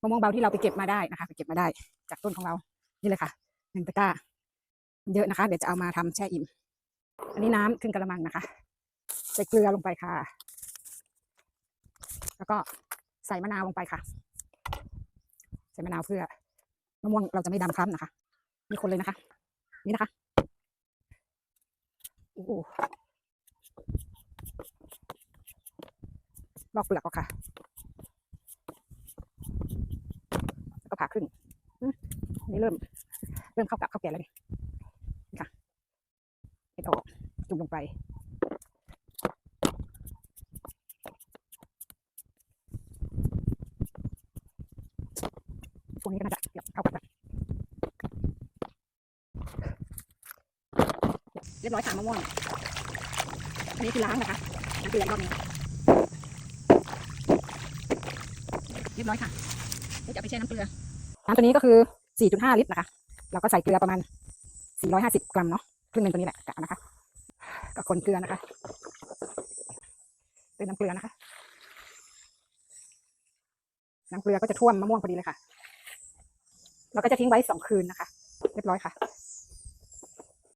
มะม่วงเบาที่เราไปเก็บมาได้นะคะ ไปเก็บมาได้ จากต้นของเรา นี่เลยค่ะหนึ่งตะกร้า เยอะนะคะ เดี๋ยวจะเอามาทำแช่อิ่ม อันนี้น้ำครึ่งกระมังนะคะใส่เกลือลงไปค่ะ แล้วก็ใส่มะนาวลงไปค่ะ ใส่มะนาวเพื่อมะม่วงเราจะไม่ดำคล้ำนะคะ มีคนเลยนะคะ นี่นะคะโอ้ลอกเปลือกออกค่ะ แล้วก็ ผ่าครึ่งนี่เริ่ม เริ่มเข้ากับเข้าแก่แล้วนี่นี่ค่ะเอ็ดออกจุ่มลงไปพวกนี้ก็น่าจะเดี๋ยวเข้ากันเรียบร้อยค่ะมะม่วงอันนี้คือล้างนะคะน้ำเกลืออีกรอบนึงเรียบร้อยค่ะเดี๋ยวจะไปแช่น้ำเกลือ น้ำตัวนี้ก็คือ 4.5 ลิตรนะคะ เราก็ใส่เกลือประมาณ 450 กรัมเนาะครึ่งหนึ่งตัวนี้แหละกะนะคะ ก็คนเกลือนะคะเป็นน้ำเกลือนะคะน้ำเกลือก็จะท่วมมะม่วงพอดีเลยค่ะ เราก็จะทิ้งไว้สองคืนนะคะ เรียบร้อยค่ะ